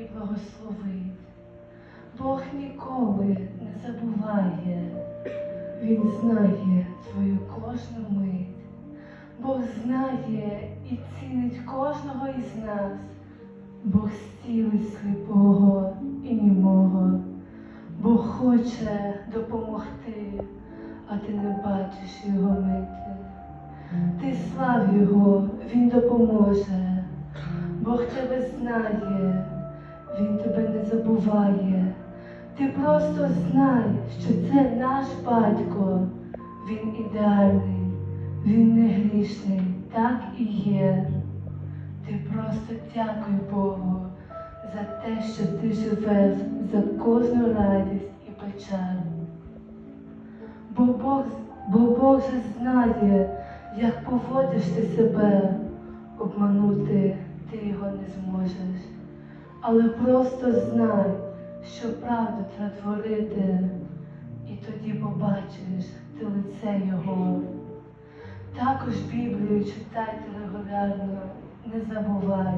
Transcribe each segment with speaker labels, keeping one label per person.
Speaker 1: і благословить. Бог ніколи не забуває, Він знає твою кожну мить. Бог знає і цінить кожного із нас. Бог зцілить сліпого і німого. Бог хоче допомогти, а ти не бачиш його мити. Ти слав його, він допоможе. Бог тебе знає, він тебе не забуває. Ти просто знай, що це наш батько. Він ідеальний, він не грішний, так і є. Ти просто дякуй Богу за те, що ти живеш, за кожну радість і печаль. Бо Бог, бо Бог же знає, як поводиш ти себе, обманути ти його не зможеш. Але просто знай, що правду треба творити, і тоді побачиш ти лице Його. Також Біблію читайте регулярно, не забувай.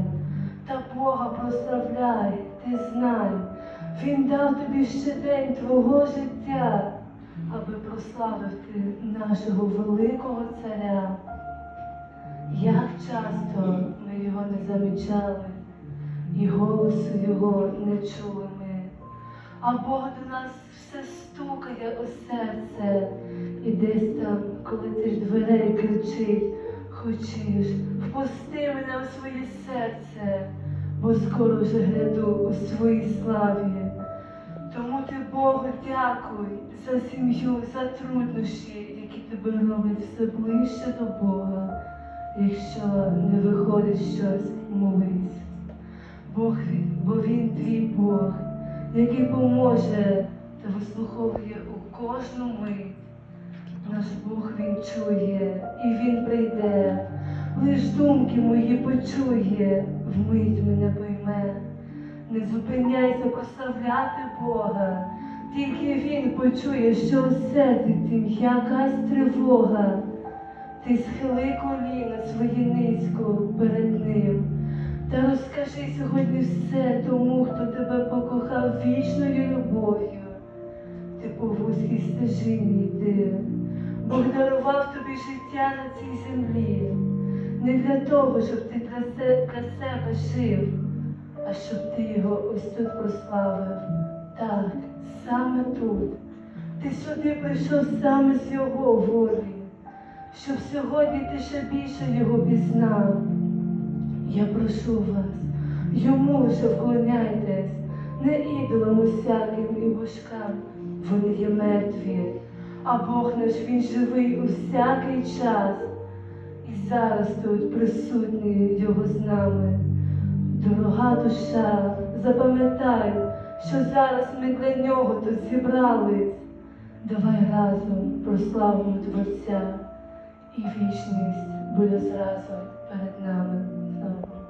Speaker 1: Та Бога прославляй, ти знай, Він дав тобі ще день твого життя, аби прославити нашого великого царя. Як часто ми його не замічали, і голосу його не чули ми. А Бог до нас все стукає у серце, і десь там, коли ти ж дверей кричить, хочеш, впусти мене у своє серце, бо скоро вже гляду у своїй славі. Тому ти Богу дякуй за сім'ю, за труднощі, які тебе роблять все ближче до Бога. Якщо не виходить щось, молись. Бог, бо він твій Бог, який поможе та вислуховує у кожну мить. Наш Бог він чує і він прийде, лиш думки мої почує, вмить мене пойме. Не зупиняйся прославляти Бога, тільки Він почує, що у серці тім якась тривога. Ти схили коліна свої низько перед ним. Та розкажи сьогодні все тому, хто тебе покохав вічною любов'ю. Ти по вузькій стежині йди. Бог дарував тобі життя на цій землі. Не для того, щоб ти для се- для себе жив, а щоб ти його ось тут прославив. Так, саме тут. Ти сюди прийшов саме з його волі, щоб сьогодні ти ще більше його пізнав. Я прошу вас, йому вже вклоняйтесь, не ідолам усяким і божкам, вони є мертві, а Бог наш він живий у всякий час. І зараз тут присутній його з нами. Дорога душа, запам'ятай, що зараз ми для нього тут зібрались. Давай разом прославимо Творця, і вічність буде зразу перед нами. God.